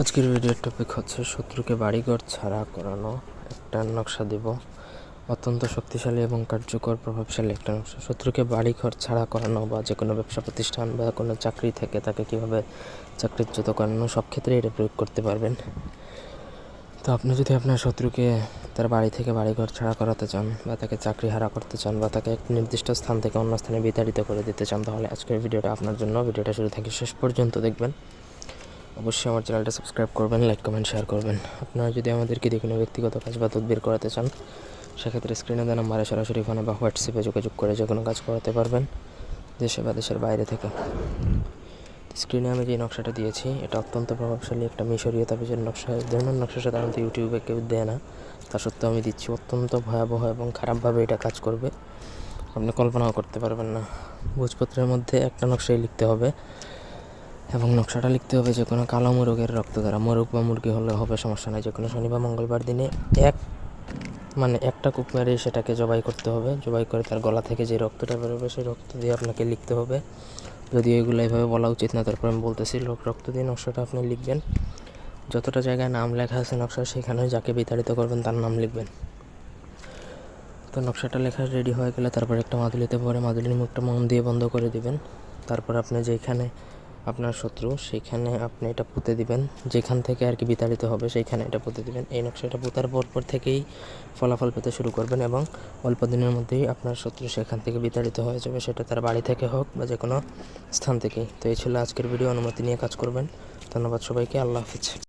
আজকের ভিডিওর টপিক হচ্ছে শত্রুকে বাড়িঘর ছাড়া করানো। একটা নকশা দেব। অত্যন্ত শক্তিশালী এবং কার্যকর, প্রভাবশালী একটা নকশা। শত্রুকে বাড়িঘর ছাড়া করানো বা যে কোনো ব্যবসা প্রতিষ্ঠান বা কোনো চাকরি থেকে তাকে কীভাবে চাকরিচ্যুত করানো, সব ক্ষেত্রে এটা প্রয়োগ করতে পারবেন। তো আপনি যদি আপনার শত্রুকে তার বাড়ি থেকে বাড়িঘর ছাড়া করাতে চান বা তাকে চাকরি হারা করতে চান বা তাকে এক নির্দিষ্ট স্থান থেকে অন্য স্থানে বিতাড়িত করে দিতে চান, তাহলে আজকের ভিডিওটা আপনার জন্য। ভিডিওটা শুরু থেকে শেষ পর্যন্ত দেখবেন। অবশ্যই আমার চ্যানেলটা সাবস্ক্রাইব করবেন, লাইক, কমেন্ট, শেয়ার করবেন। আপনারা যদি আমাদেরকে দিয়ে কোনো ব্যক্তিগত কাজ বা তদবির করাতে চান, সেক্ষেত্রে স্ক্রিনে দেওয়া নাম্বারে সরাসরি ফোনে বা হোয়াটসঅ্যাপে যোগাযোগ করে যে কোনো কাজ করাতে পারবেন, দেশে বা দেশের বাইরে থেকে। স্ক্রিনে আমি যে নকশাটা দিয়েছি, এটা অত্যন্ত প্রভাবশালী একটা মিশরীয় তাবিজের নকশা। এই ধরনের নকশা সাধারণত ইউটিউবে কেউ দেয় না। তা সত্ত্বেও আমি দিচ্ছি, অত্যন্ত ভয়াবহ এবং খারাপভাবে এটা কাজ করবে। আপনি কল্পনাও করতে পারবেন না। ভোজপত্রের মধ্যে একটা নকশাই লিখতে হবে। এবং নকশাটা লিখতে হবে যে কোনো কালো মোরগের রক্ত দ্বারা। মোরগ বা মুরগি হলে হবে সমস্যা নাই যে কোনো শনি বা মঙ্গলবার দিনে এক মানে একটা কূপ মেরে সেটাকে জবাই করতে হবে। জবাই করে তার গলা থেকে যে রক্তটা বেরোবে সেই রক্ত দিয়ে আপনাকে লিখতে হবে। যদিও এগুলো এইভাবে বলা উচিত না, তারপর আমি বলতেছি, লোক রক্ত দিয়ে নকশাটা আপনি লিখবেন। যতটা জায়গায় নাম লেখা আছে নকশা সেখানে যাকে বিতাড়িত করবেন তার নাম লিখবেন। তো নকশাটা লেখা রেডি হয়ে গেলে তারপর একটা মাদুলিতে পরে মাদুলির মুখটা মন দিয়ে বন্ধ করে দিবেন। তারপর আপনি যেখানে আপনার শত্রু, সেখানে আপনি এটা পুঁতে দিবেন। যেখান থেকে আর কি বিতাড়িত হবে, সেইখানে এটা পুঁতে দিবেন। এই নকশাটা পোতার পর পর থেকেই ফলাফল পেতে শুরু করবেন এবং অল্প দিনের মধ্যেই আপনার শত্রু সেখান থেকে বিতাড়িত হয়ে যাবে। সেটা তার বাড়ি থেকে হোক বা যে কোনো স্থান থেকেই। তো এই ছিল আজকের ভিডিও। অনুমতি নিয়ে কাজ করবেন। ধন্যবাদ সবাইকে। আল্লাহ হাফিজ।